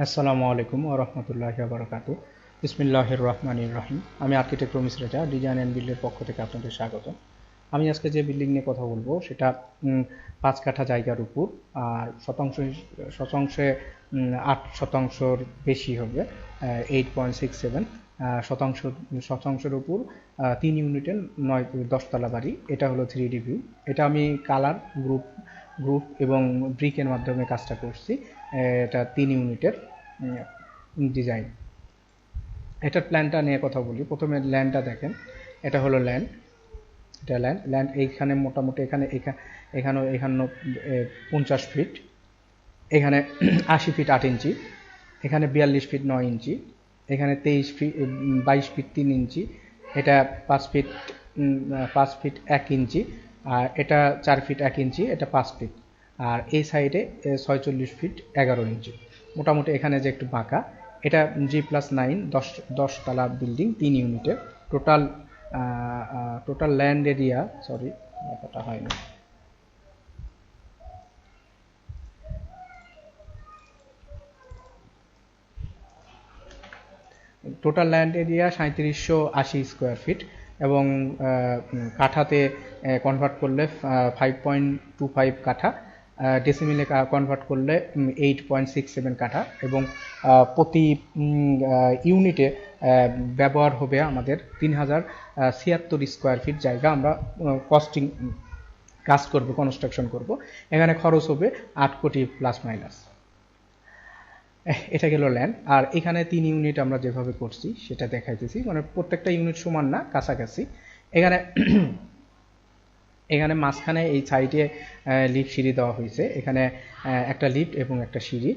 আসসালামু আলাইকুম রহমতুল্লাহ বারকাত বিসমিল্লাহির রহমানির রহিম। আমি আর্কিটেক্ট রমিস রাজা, ডিজাইন অ্যান্ড বিল্ডের পক্ষ থেকে আপনাদের স্বাগত আমি আজকে যে বিল্ডিং নিয়ে কথা বলব, সেটা পাঁচ কাঠা জায়গার উপর, আর শতাংশ, শতাংশে আট শতাংশর বেশি হবে এইট পয়েন্ট সিক্স সেভেন শতাংশ, শতাংশের উপর তিন ইউনিটের নয়, দশতলা বাড়ি। এটা হলো থ্রি ডি ভিউ এটা আমি কালার গ্রুপ গ্রুপ এবং ব্রিকের মাধ্যমে কাজটা করছি। এটা তিন ইউনিটের ডিজাইন এটার প্ল্যানটা নিয়ে কথা বলি। প্রথমে ল্যান্ডটা দেখেন। এটা হলো ল্যান্ড এটা ল্যান্ড ল্যান্ড এইখানে মোটামুটি এখানে, এখা- এখানে এখানে পঞ্চাশ ফিট এখানে আশি ফিট আট ইঞ্চি। এখানে বিয়াল্লিশ ফিট নয় ইঞ্চি। এখানে তেইশ ফিট বাইশ ফিট তিন ইঞ্চি। এটা পাঁচ ফিট পাঁচ ফিট এক ইঞ্চি। আর এটা চার ফিট এক ইঞ্চি এটা পাঁচ ফিট আর এই সাইডে ছয়চল্লিশ ফিট এগারো ইঞ্চি মোটামুটি এখানে যে একটু বাঁকা, এটা জি প্লাস নাইন দশ দশতলা বিল্ডিং তিন ইউনিটের total total land area sorry ব্যাপারটা হয়নি। টোটাল ল্যান্ড এরিয়া সাঁত্রিশশো আশি স্কোয়ার ফিট এবং কাঠাতে কনভার্ট করলে ফাইভ পয়েন্ট টু ফাইভ কাঠা ডেসিমিলে কনভার্ট করলে এইট পয়েন্ট সিক্স সেভেন কাঠা এবং প্রতি ইউনিটে ব্যবহার হবে আমাদের তিন হাজার ছিয়াত্তর স্কোয়ার ফিট জায়গা আমরা কস্টিং কাজ করব কনস্ট্রাকশন করব। এখানে খরচ হবে আট কোটি প্লাস মাইনাস এটা গেল ল্যান্ড আর এখানে তিন ইউনিট আমরা যেভাবে করছি, সেটা দেখাইতেছি। মানে প্রত্যেকটা ইউনিট সমান না, কাছাকাছি। এখানে এখানে মাঝখানে এই সাইডে লিফট সিঁড়ি দেওয়া হয়েছে। এখানে একটা লিফট এবং একটা সিঁড়ি।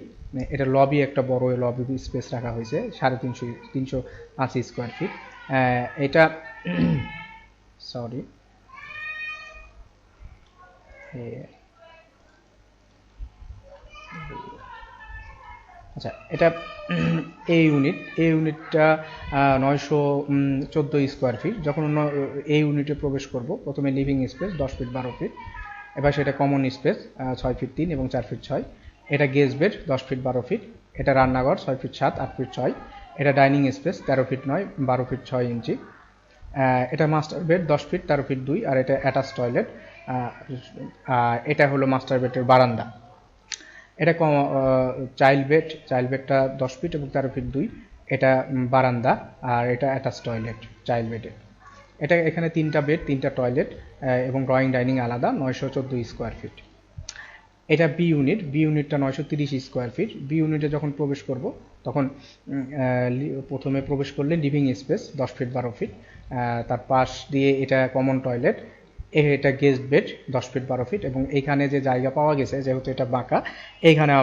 এটা লবি একটা বড় লবি স্পেস রাখা হয়েছে, সাড়ে তিনশো তিনশো আশি স্কোয়ার ফিট এটা সরি আচ্ছা এটা এই ইউনিট এই ইউনিটটা নয়শো চোদ্দ স্কোয়ার ফিট যখন এই ইউনিটে প্রবেশ করব, প্রথমে লিভিং স্পেস দশ ফিট বারো ফিট এবার সেটা কমন স্পেস ছয় ফিট তিন এবং চার ফিট ছয়। এটা গেজ বেড দশ ফিট বারো ফিট এটা রান্নাঘর, ছয় ফিট সাত, আট ফিট ছয়। এটা ডাইনিং স্পেস তেরো ফিট নয়, বারো ফিট ছয় ইঞ্চি। এটা মাস্টার বেড দশ ফিট তেরো ফিট দুই। আর এটা অ্যাটাচ টয়লেট এটা হলো মাস্টার বেডের বারান্দা। এটা চাইল্ড বেড চাইল্ড বেডটা দশ ফিট এবং তেরো ফিট দুই। এটা বারান্দা আর এটা অ্যাটাচ টয়লেট চাইল্ড বেডে এটা এখানে তিনটা বেড তিনটা টয়লেট এবং ড্রয়িং ডাইনিং আলাদা, নয়শো চোদ্দ স্কোয়ার ফিট এটা বি ইউনিট বি ইউনিটটা নয়শো তিরিশ স্কোয়ার ফিট বি ইউনিটে যখন প্রবেশ করব, তখন প্রথমে প্রবেশ করলে লিভিং স্পেস দশ ফিট বারো ফিট তার পাশ দিয়ে এটা কমন টয়লেট এটা গেস্ট বেড দশ ফিট বারো ফিট এবং এইখানে যে জায়গা পাওয়া গেছে, যেহেতু এটা বাঁকা, এইখানে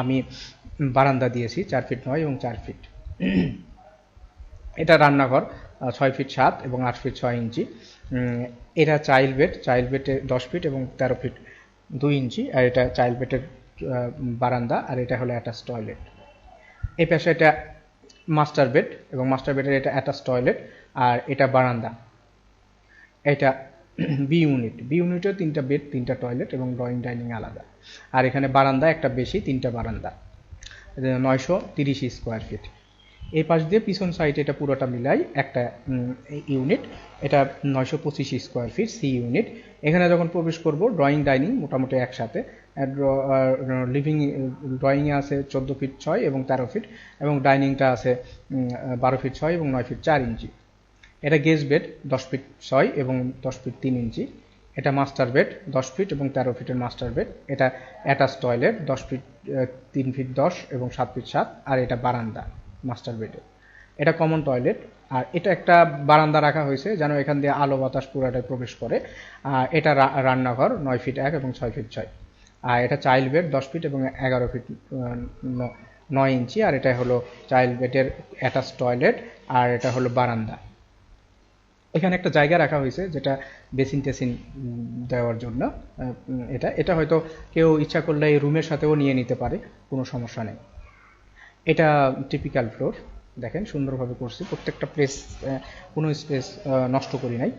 আমি বারান্দা দিয়েছি, চার ফিট নয় এবং চার ফিট এটা রান্নাঘর ছয় ফিট সাত এবং আট ফিট ছয় ইঞ্চি। এটা চাইল্ড বেড চাইল্ড বেডে দশ ফিট এবং তেরো ফিট দুই ইঞ্চি, আর এটা চাইল্ড বেডের বারান্দা, আর এটা হলো অ্যাটাচ টয়লেট এই পাশে এটা মাস্টার বেড এবং মাস্টার বেডের এটা অ্যাটাচ টয়লেট আর এটা বারান্দা। এটা বি ইউনিট বি ইউনিটেও তিনটা বেড তিনটা টয়লেট এবং ড্রয়িং ডাইনিং আলাদা। আর এখানে বারান্দা, একটা বেশি, তিনটা বারান্দা। নয়শো তিরিশ স্কোয়ার ফিট এই পাশ দিয়ে পিছন সাইড এটা পুরোটা মিলাই একটা ইউনিট এটা নয়শো পঁচিশ স্কোয়ার ফিট সি ইউনিট এখানে যখন প্রবেশ করব ড্রয়িং ডাইনিং মোটামুটি একসাথে। লিভিং ড্রয়িংয়ে আছে চোদ্দ ফিট ছয় এবং তেরো ফিট এবং ডাইনিংটা আছে বারো ফিট ছয় এবং নয় ফিট চার ইঞ্চি। এটা গেস্ট বেড দশ ফিট ছয় এবং দশ ফিট তিন ইঞ্চি। এটা মাস্টার বেড দশ ফিট এবং তেরো ফিটের মাস্টার বেড। এটা অ্যাটাচ টয়লেট দশ ফিট তিন ফিট দশ এবং সাত ফিট সাত। আর এটা বারান্দা মাস্টার বেডে। এটা কমন টয়লেট। আর এটা একটা বারান্দা রাখা হয়েছে যেন এখান দিয়ে আলো বাতাস পুরাটাই প্রবেশ করে। আর এটা রান্নাঘর নয় ফিট এক এবং ছয় ফিট ছয়। আর এটা চাইল্ড বেড দশ ফিট এবং এগারো ফিট নয় ইঞ্চি। আর এটা হলো চাইল্ড বেডের অ্যাটাচ টয়লেট। আর এটা হলো বারান্দা। এখানে একটা জায়গা রাখা হয়েছে যেটা বেসিন টেসিন দেওয়ার জন্য। এটা এটা হয়তো কেউ ইচ্ছা করলে এই রুমের সাথেও নিয়ে নিতে পারে কোনো সমস্যা নেই। এটা টিপিক্যাল ফ্লোর দেখেন সুন্দরভাবে করছি। প্রত্যেকটা প্লেস কোনো স্পেস নষ্ট করি নাই।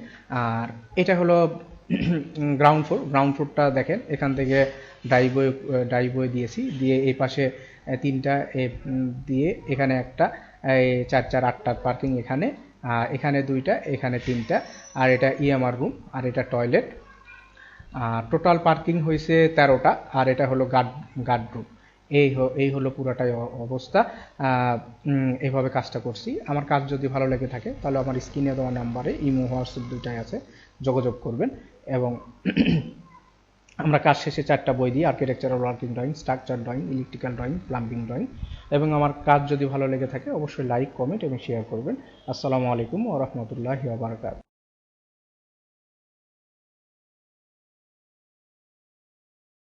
আর এটা হলো গ্রাউন্ড ফ্লোর গ্রাউন্ড ফ্লোরটা দেখেন এখান থেকে ড্রাইভওয়ে ড্রাইভওয়ে দিয়েছি। দিয়ে এই পাশে তিনটা এ, দিয়ে এখানে একটা চার চার আটটা পার্কিং এখানে। এখানে দুইটা, এখানে তিনটা, আর এটা ইএমআর রুম আর এটা টয়লেট টোটাল পার্কিং হয়েছে তেরোটা, আর এটা হলো গার্ড গার্ড রুম এই এই হলো পুরাটাই অবস্থা। এইভাবে কাজটা করছি। আমার কাজ যদি ভালো লেগে থাকে, তাহলে আমার স্ক্রিনে দেওয়া নাম্বারে ইমো, হোয়াটসঅ্যাপ দুইটাই আছে। যোগাযোগ করবেন এবং আমরা কাজ শেষে চারটা বই দিই architectural working drawing structure drawing electrical drawing plumbing drawing এবং আমার কাজ যদি ভালো লেগে থাকে অবশ্যই লাইক কমেন্ট এবং শেয়ার করবেন। আসসালামু আলাইকুম ও রহমতুল্লাহি বারকাত